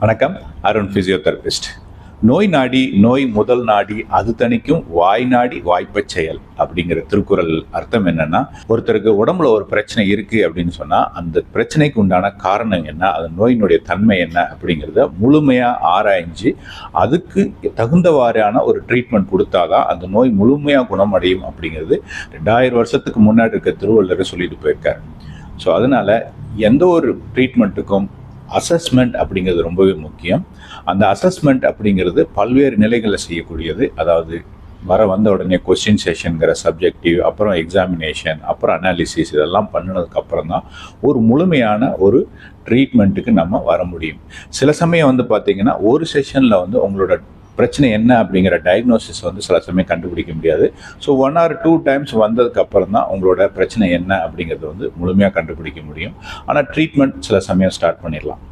வணக்கம் அருண் பிசியோதெரபிஸ்ட் நோய் நாடி நோய் முதல் நாடி அது தணிக்கும் வாய் நாடி வாய்ப்பச் செயல் அப்படிங்கிற திருக்குறள் அர்த்தம் என்னன்னா ஒருத்தருக்கு உடம்புல ஒரு பிரச்சனை இருக்கு அப்படின்னு சொன்னா அந்த பிரச்சனைக்கு உண்டான காரணம் என்ன அது நோயினுடைய தன்மை என்ன அப்படிங்கிறத முழுமையா ஆராய்ஞ்சு அதுக்கு தகுந்தவாறான ஒரு ட்ரீட்மெண்ட் கொடுத்தாதான் அந்த நோய் முழுமையா குணமடையும் அப்படிங்கிறது ரெண்டாயிரம் வருஷத்துக்கு முன்னாடி இருக்க திருவள்ளுவர் சொல்லிட்டு போயிருக்காரு. ஸோ அதனால எந்த ஒரு ட்ரீட்மெண்ட்டுக்கும் அசஸ்மெண்ட் அப்படிங்கிறது ரொம்பவே முக்கியம். அந்த அசஸ்மெண்ட் அப்படிங்கிறது பல்வேறு நிலைகளில் செய்யக்கூடியது. அதாவது வர வந்த உடனே கொஸ்டின் செஷனுங்கிற சப்ஜெக்டிவ் அப்புறம் எக்ஸாமினேஷன் அப்புறம் அனாலிசிஸ் இதெல்லாம் பண்ணினதுக்கப்புறம் தான் ஒரு முழுமையான ஒரு ட்ரீட்மெண்ட்டுக்கு நம்ம வர முடியும். சில சமயம் வந்து பார்த்திங்கன்னா ஒரு செஷனில் வந்து உங்களோட பிரச்சனை என்ன அப்படிங்கிற டயக்னோசிஸ் வந்து சில சமயம் கண்டுபிடிக்க முடியாது. So one or two times வந்ததுக்கு அப்புறம் தான் உங்களோட பிரச்சனை என்ன அப்படிங்கிறது வந்து முழுமையாக கண்டுபிடிக்க முடியும். ஆனால் ட்ரீட்மெண்ட் சில சமயம் ஸ்டார்ட் பண்ணிடலாம்.